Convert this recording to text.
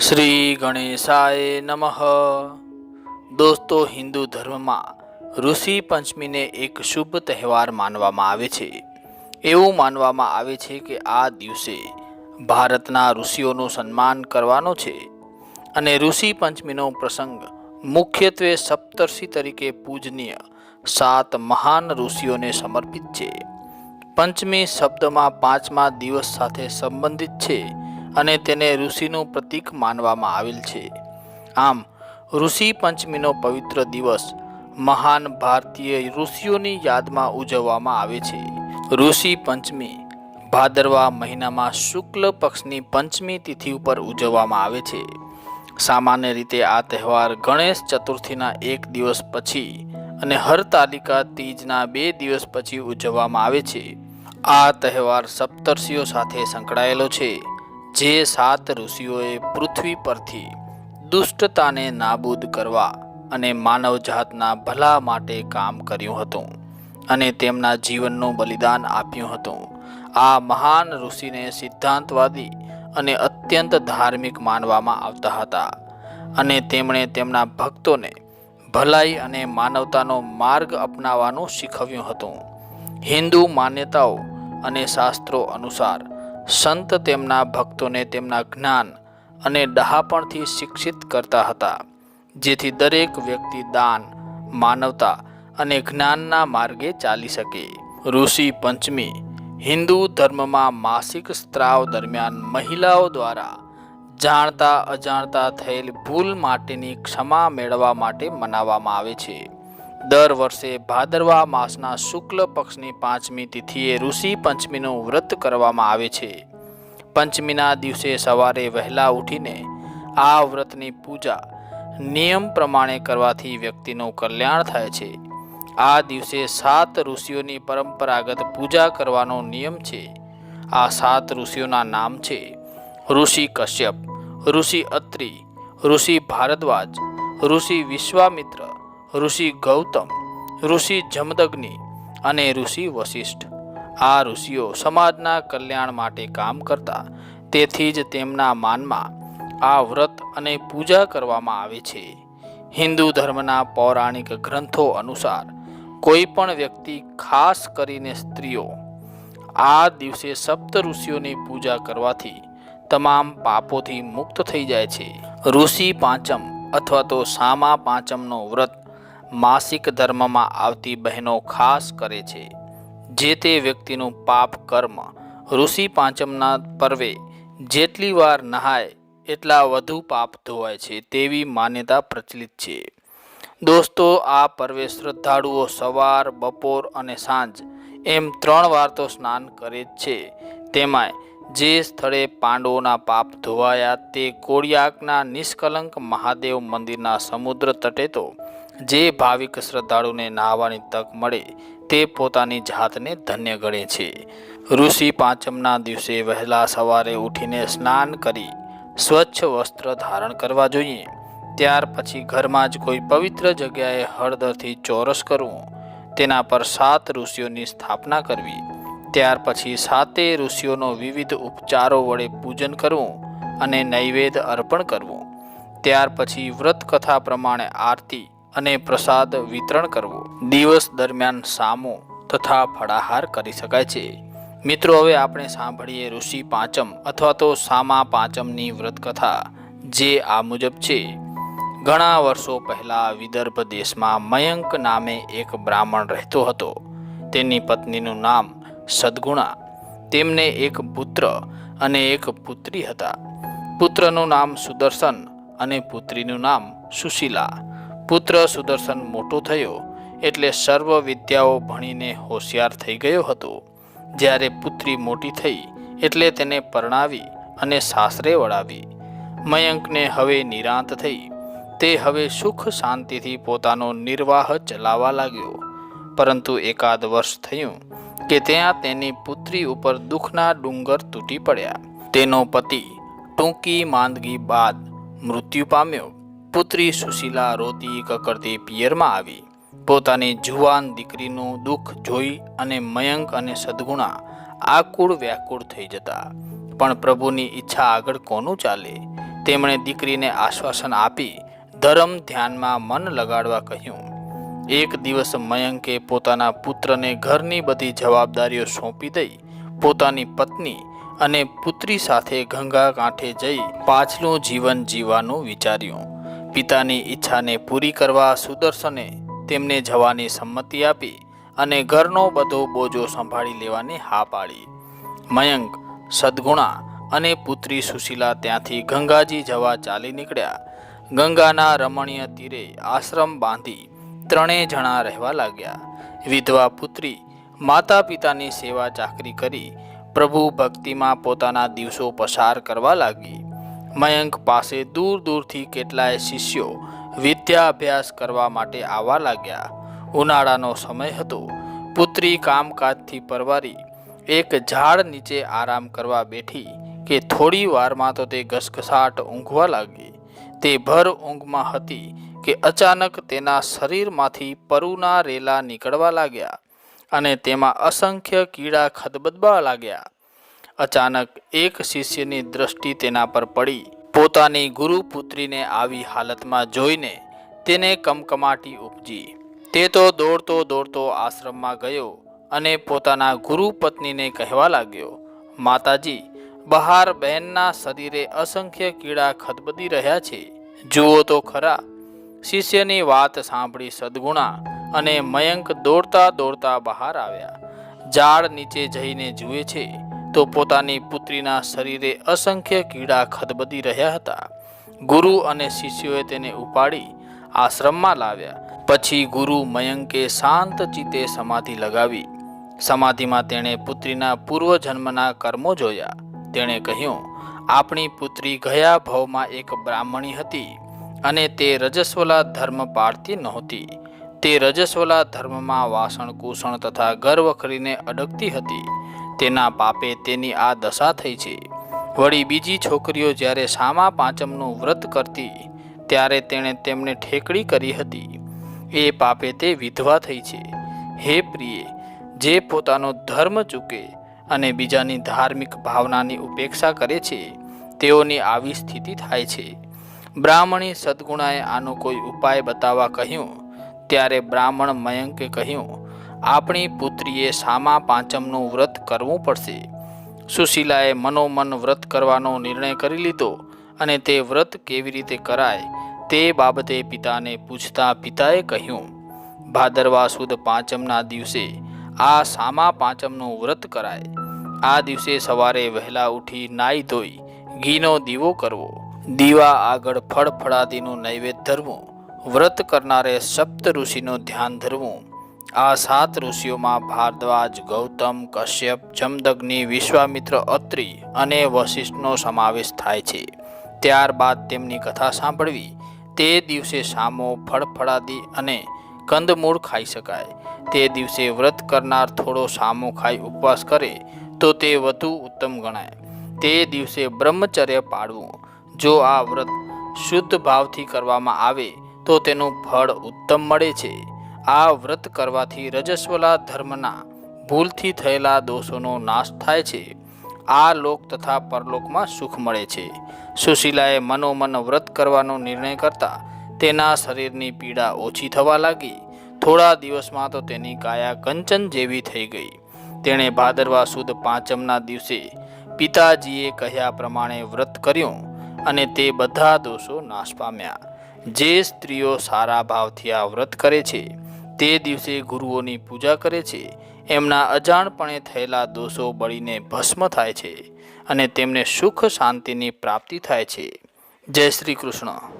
શ્રી ગણેશાય નમઃ. દોસ્તો, હિન્દુ ધર્મમાં ઋષિ પંચમીને એક શુભ તહેવાર માનવામાં આવે છે. એવું માનવામાં આવે છે કે આ દિવસે ભારતના ઋષિઓનું સન્માન કરવાનો છે અને ઋષિ પંચમીનો પ્રસંગ મુખ્યત્વે સપ્તર્ષિ તરીકે પૂજનીય સાત મહાન ઋષિઓને સમર્પિત છે. પંચમી શબ્દમાં પાંચમા દિવસ સાથે સંબંધિત છે. અને તેને ઋષિનું પ્રતીક માનવામાં આવેલ છે. આમ, ઋષિ પંચમીનો પવિત્ર દિવસ મહાન ભારતીય ઋષિઓની યાદમાં ઉજવવામાં આવે છે. ઋષિ પંચમી, ભાદરવા મહિનામાં શુક્લ પક્ષની પંચમી તિથિ ઉપર ઉજવવામાં આવે છે. સામાન્ય રીતે આ તહેવાર ગણેશ ચતુર્થીના એક દિવસ પછી અને હરતાલિકા તીજના બે દિવસ પછી ઉજવવામાં આવે છે. આ તહેવાર સપ્તર્ષિઓ સાથે સંકળાયેલો છે. જે સાત ઋષિઓએ પૃથ્વી પરથી દુષ્ટતાને નાબૂદ કરવા અને માનવજાતના ભલા માટે કામ કર્યું હતું અને તેમના જીવનનું બલિદાન આપ્યું હતું. આ મહાન ઋષિને સિદ્ધાંતવાદી અને અત્યંત ધાર્મિક માનવામાં આવતા હતા અને તેમણે તેમના ભક્તોને ભલાઈ અને માનવતાનો માર્ગ અપનાવવાનું શીખવ્યું હતું. હિન્દુ માન્યતાઓ અને શાસ્ત્રો અનુસાર સંત તેમના ભક્તોને તેમના જ્ઞાન અને ડહાપણથી શિક્ષિત કરતા હતા, જેથી દરેક વ્યક્તિ દાન, માનવતા અને જ્ઞાનના માર્ગે ચાલી શકે. ઋષિ પંચમી, હિન્દુ ધર્મમાં માસિક સ્ત્રાવ દરમિયાન મહિલાઓ દ્વારા જાણતા અજાણતા થયેલ ભૂલ માટેની ક્ષમા મેળવવા માટે મનાવવામાં આવે છે. દર વર્ષે ભાદરવા માસના શુક્લ પક્ષની પાંચમી તિથિએ ઋષિ પંચમીનું વ્રત કરવામાં આવે છે. પંચમીના દિવસે સવારે વહેલા ઉઠીને આ વ્રતની પૂજા નિયમ પ્રમાણે કરવાથી વ્યક્તિનું કલ્યાણ થાય છે. આ દિવસે સાત ઋષિઓની પરંપરાગત પૂજા કરવાનો નિયમ છે. આ સાત ઋષિઓના નામ છે ઋષિ કશ્યપ, ઋષિ અત્રિ, ઋષિ ભારદ્વાજ, ઋષિ વિશ્વામિત્ર ઋષિ ગૌતમ, ઋષિ જમદગ્નિ અને ઋષિ વશિષ્ઠ. આ ઋષિઓ સમાજના કલ્યાણ માટે કામ કરતા, તેથી જ તેમના માનમાં આ વ્રત અને પૂજા કરવામાં આવે છે. હિન્દુ ધર્મના પૌરાણિક ગ્રંથો અનુસાર, કોઈ પણ વ્યક્તિ ખાસ કરીને સ્ત્રીઓ, આ દિવસે સપ્ત ઋષિઓની પૂજા કરવાથી તમામ પાપોથી મુક્ત થઈ જાય છે. ઋષિ પાંચમ અથવા તો સામા પાંચમનો વ્રત માસિક ધર્મમાં આવતી બહેનો ખાસ કરે છે. જે તે વ્યક્તિનું પાપ કર્મ, ઋષિ પાંચમના પર્વે જેટલી વાર નહાય, એટલા વધુ પાપ ધોવાય છે તેવી માન્યતા પ્રચલિત છે. દોસ્તો, આ પર્વે શ્રદ્ધાળુઓ સવાર, બપોર અને સાંજ એમ ત્રણ વાર તો સ્નાન કરે જ છે. તેમાંય જે સ્થળે પાંડવોના પાપ ધોવાયા તે કોળિયાકના નિષ્કલંક મહાદેવ મંદિરના સમુદ્ર તટે તો જે ભાવિક શ્રદ્ધાળુને નાહવાની તક મળે તે પોતાની જાતને ધન્ય ગણે છે. ઋષિ પાંચમના દિવસે વહેલા સવારે ઉઠીને સ્નાન કરી સ્વચ્છ વસ્ત્ર ધારણ કરવા જોઈએ. ત્યાર પછી ઘરમાં જ કોઈ પવિત્ર જગ્યાએ હળદરથી ચોરસ કરવું, તેના પર સાત ઋષિઓની સ્થાપના કરવી. ત્યાર પછી સાતે ઋષિઓનો વિવિધ ઉપચારો વડે પૂજન કરવું અને નૈવેદ્ય અર્પણ કરવું. ત્યાર પછી વ્રત કથા પ્રમાણે આરતી અને પ્રસાદ વિતરણ કરવું. દિવસ દરમિયાન સામો તથા ફળાહાર કરી શકાય છે. મિત્રો, હવે આપણે સાંભળીએ ઋષિ પાંચમ અથવા તો સામા પાંચમની વ્રતકથા, જે આ મુજબ છે. ઘણા વર્ષો પહેલાં વિદર્ભ દેશમાં મયંક નામે એક બ્રાહ્મણ રહેતો હતો. તેની પત્નીનું નામ સદગુણા. તેમને એક પુત્ર અને એક પુત્રી હતા. પુત્રનું નામ સુદર્શન અને પુત્રીનું નામ સુશીલા. પુત્ર સુદર્શન મોટો થયો એટલે સર્વ વિદ્યાઓ ભણીને હોશિયાર થઈ ગયો હતો. જ્યારે પુત્રી મોટી થઈ એટલે તેને પરણાવી અને સાસરે વળાવી. મયંકને હવે નિરાંત થઈ. તે હવે સુખ શાંતિથી પોતાનો નિર્વાહ ચલાવવા લાગ્યો. પરંતુ એકાદ વર્ષ થયું કે ત્યાં તેની પુત્રી ઉપર દુઃખના ડુંગર તૂટી પડ્યા. તેનો પતિ ટૂંકી માંદગી બાદ મૃત્યુ પામ્યો. પુત્રી સુશીલા રોતી કકડતી પિયરમાં આવી. પોતાની જુવાન દીકરીનું દુઃખ જોઈ અને મયંક અને સદગુણા આકુળ વ્યાકુળ થઈ જતા. પણ પ્રભુની ઈચ્છા આગળ કોનું ચાલે? તેમણે દીકરીને આશ્વાસન આપી ધર્મ ધ્યાનમાં મન લગાડવા કહ્યું. એક દિવસ મયંકે પોતાના પુત્રને ઘરની બધી જવાબદારીઓ સોંપી દઈ પોતાની પત્ની અને પુત્રી સાથે ગંગા કાંઠે જઈ પાછલું જીવન જીવવાનું વિચાર્યું. પિતાની ઈચ્છાને પૂરી કરવા સુદર્શને તેમને જવાની સંમતિ આપી અને ઘરનો બધો બોજો સંભાળી લેવાની હા પાડી. મયંક, સદગુણા અને પુત્રી સુશીલા ત્યાંથી ગંગાજી જવા ચાલી નીકળ્યા. ગંગાના રમણીય તીરે આશ્રમ બાંધી ત્રણેય જણા રહેવા લાગ્યા. વિધવા પુત્રી માતા પિતાની સેવા ચાકરી કરી પ્રભુ ભક્તિમાં પોતાના દિવસો પસાર કરવા લાગી. મયંક પાસે દૂર દૂરથી કેટલાય શિષ્યો વિદ્યા અભ્યાસ કરવા માટે આવવા લાગ્યા. ઉનાળાનો સમય હતો. પુત્રી કામકાજથી પરવારી, એક ઝાડ નીચે આરામ કરવા બેઠી કે થોડી વારમાં તો તે ઘસઘસાટ ઊંઘવા લાગી. તે ભર ઊંઘમાં હતી કે અચાનક તેના શરીરમાંથી પરુના રેલા નીકળવા લાગ્યા અને તેમાં અસંખ્ય કીડા ખદબદવા લાગ્યા. અચાનક એક શિષ્યની દ્રષ્ટિ તેના પર પડી. પોતાની ગુરુપુત્રીને આવી હાલતમાં જોઈને તેને કમકમાટી ઉપજી. તે તો દોડતો દોડતો આશ્રમમાં ગયો અને પોતાના ગુરુપત્નીને કહેવા લાગ્યો, માતાજી, બહાર બહેનના શરીરે અસંખ્ય કીડા ખદબદી રહ્યા છે. જુઓ તો ખરા, શિષ્યની વાત સાંભળી સદગુણા અને મયંક દોડતા દોડતા બહાર આવ્યા. ઝાડ નીચે જઈને જુએ છે. તો પોતાની પુત્રીના શરીરે અસંખ્ય કીડા ખદબદી રહ્યા હતા. ગુરુ અને શિષ્યોએ તેને ઉપાડી આશ્રમમાં લાવ્યા. પછી ગુરુ મયંકે શાંત ચિત્તે સમાધિ લગાવી. સમાધિમાં તેણે પુત્રીના પૂર્વજન્મના કર્મો જોયા. તેણે કહ્યું, આપણી પુત્રી ગયા ભવમાં એક બ્રાહ્મણી હતી અને તે રજસ્વલા ધર્મ પાળતી નહોતી. તે રજસ્વલા ધર્મમાં વાસણ કુસણ તથા ગર્વ કરીને અડકતી હતી. તેના પાપે તેની આ દશા થઈ છે. વળી બીજી છોકરીઓ જ્યારે સામા પાંચમનું વ્રત કરતી, ત્યારે તેણે તેમને ઠેકડી કરી હતી. એ પાપે તે વિધવા થઈ છે. હે પ્રિય, જે પોતાનો ધર્મ ચૂકે અને બીજાની ધાર્મિક ભાવનાની ઉપેક્ષા કરે છે, તેઓની આવી સ્થિતિ થાય છે. બ્રાહ્મણી સદગુણાએ આનો કોઈ ઉપાય બતાવવા કહ્યું, ત્યારે બ્રાહ્મણ મયંકે કહ્યું આપણી પુત્રીએ સામા પાંચમનું વ્રત કરવું પડશે. સુશીલાએ મનોમન વ્રત કરવાનો નિર્ણય કરી લીધો અને તે વ્રત કેવી રીતે કરાય તે બાબતે પિતાને પૂછતા પિતાએ કહ્યું ભાદરવા સુદ પાંચમના દિવસે આ સામા પાંચમનું વ્રત કરાય. આ દિવસે સવારે વહેલા ઉઠી નાઈ ધોઈ ઘીનો દીવો કરવો. દીવા આગળ ફળ ફળાદીનું નૈવેદ્ય ધરવું. વ્રત કરનારે સપ્ત ઋષિનું ધ્યાન ધરવું. આ સાત ઋષિઓમાં ભારદ્વાજ, ગૌતમ, કશ્યપ, જમદગ્નિ, વિશ્વામિત્ર, અત્રિ અને વશિષ્ઠનો સમાવેશ થાય છે. ત્યારબાદ તેમની કથા સાંભળવી. તે દિવસે સામો ફળફળાદી અને કંદમૂળ ખાઈ શકાય. તે દિવસે વ્રત કરનાર થોડો સામો ખાઈ ઉપવાસ કરે તો તે વધુ ઉત્તમ ગણાય. તે દિવસે બ્રહ્મચર્ય પાળવું. જો આ વ્રત શુદ્ધ ભાવથી કરવામાં આવે તો તેનું ફળ ઉત્તમ મળે છે. આ વ્રત કરવાથી રજસ્વલા ધર્મના ભૂલથી થયેલા દોષોનો નાશ થાય છે. આ લોક તથા પરલોકમાં સુખ મળે છે. સુશીલાએ મનોમન વ્રત કરવાનો નિર્ણય કરતા તેના શરીરની પીડા ઓછી થવા લાગી. થોડા દિવસમાં તો તેની કાયા કંચન જેવી થઈ ગઈ. તેણે ભાદરવા સુદ પાંચમના દિવસે પિતાજીએ કહ્યા પ્રમાણે વ્રત કર્યું અને તે બધા દોષો નાશ પામ્યા. જે સ્ત્રીઓ સારા ભાવથી આ વ્રત કરે છે તે દિવસે ગુરુઓની પૂજા કરે છે. એમના અજાણપણે થયેલા દોષો બળીને ભસ્મ થાય છે અને તેમને સુખ શાંતિની પ્રાપ્તિ થાય છે. જય શ્રી કૃષ્ણ.